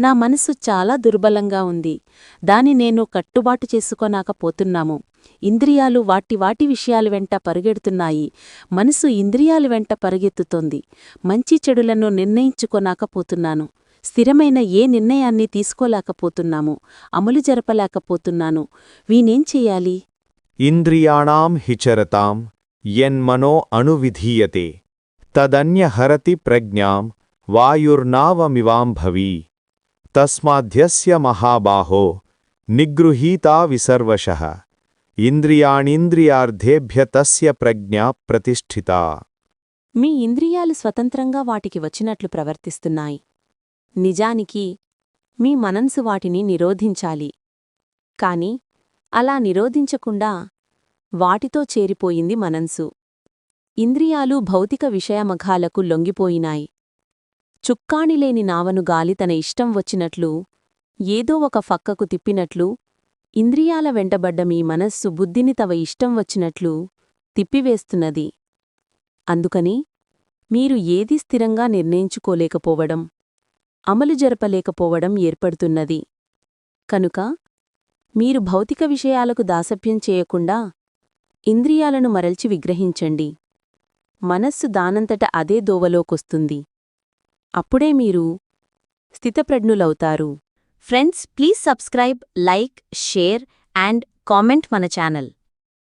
నా మనసు చాలా దుర్బలంగా ఉంది. దాని నేను కట్టుబాటు చేసుకోనాకపోతున్నాము. ఇంద్రియాలు వాటి వాటి విషయాల వెంట పరుగెడుతున్నాయి. మనసు ఇంద్రియాల వెంట పరుగెత్తుతోంది. మంచి చెడులను నిర్ణయించుకోనాకపోతున్నాను. స్థిరమైన ఏ నిర్ణయాన్ని తీసుకోలేకపోతున్నాము. అమలు జరపలేకపోతున్నాను. వీనేం చెయ్యాలి ఇంద్రియాణాం హిచరతాం యన్మనో అణువిధీయతే తదన్యహరతి ప్రజ్ఞాం వాయుర్నావమివాంభవీ తస్మాధ్యస్య మహాబాహో నిగృహీతా విసర్వశః ఇంద్రియాణీంద్రియార్థేభ్య తస్య ప్రజ్ఞ ప్రతిష్ఠితా మీ ఇంద్రియాలు స్వతంత్రంగా వాటికి వచ్చినట్లు ప్రవర్తిస్తున్నాయి. నిజానికి మీ మనన్సు వాటిని నిరోధించాలి. కాని అలా నిరోధించకుండా వాటితో చేరిపోయింది మనన్సు ఇంద్రియాలు భౌతిక విషయమఘాలకు లొంగిపోయినాయి. చుక్కాణిలేని నావను గాలి తన ఇష్టం వచ్చినట్లు ఏదో ఒక ఫక్కకు తిప్పినట్లు ఇంద్రియాల వెంటబడ్డ మీ మనస్సు బుద్ధిని తవ ఇష్టం వచ్చినట్లు తిప్పివేస్తున్నది. అందుకని మీరు ఏదీ స్థిరంగా నిర్ణయించుకోలేకపోవడం అమలు జరపలేకపోవడం ఏర్పడుతున్నది. కనుక మీరు భౌతిక విషయాలకు దాసభ్యం చేయకుండా ఇంద్రియాలను మరల్చి విగ్రహించండి. మనస్సు దానంతట అదే దోవలోకొస్తుంది. అప్పుడే మీరు స్థితప్రజ్ఞులవుతారు. Friends please subscribe like share and comment మన ఛానల్.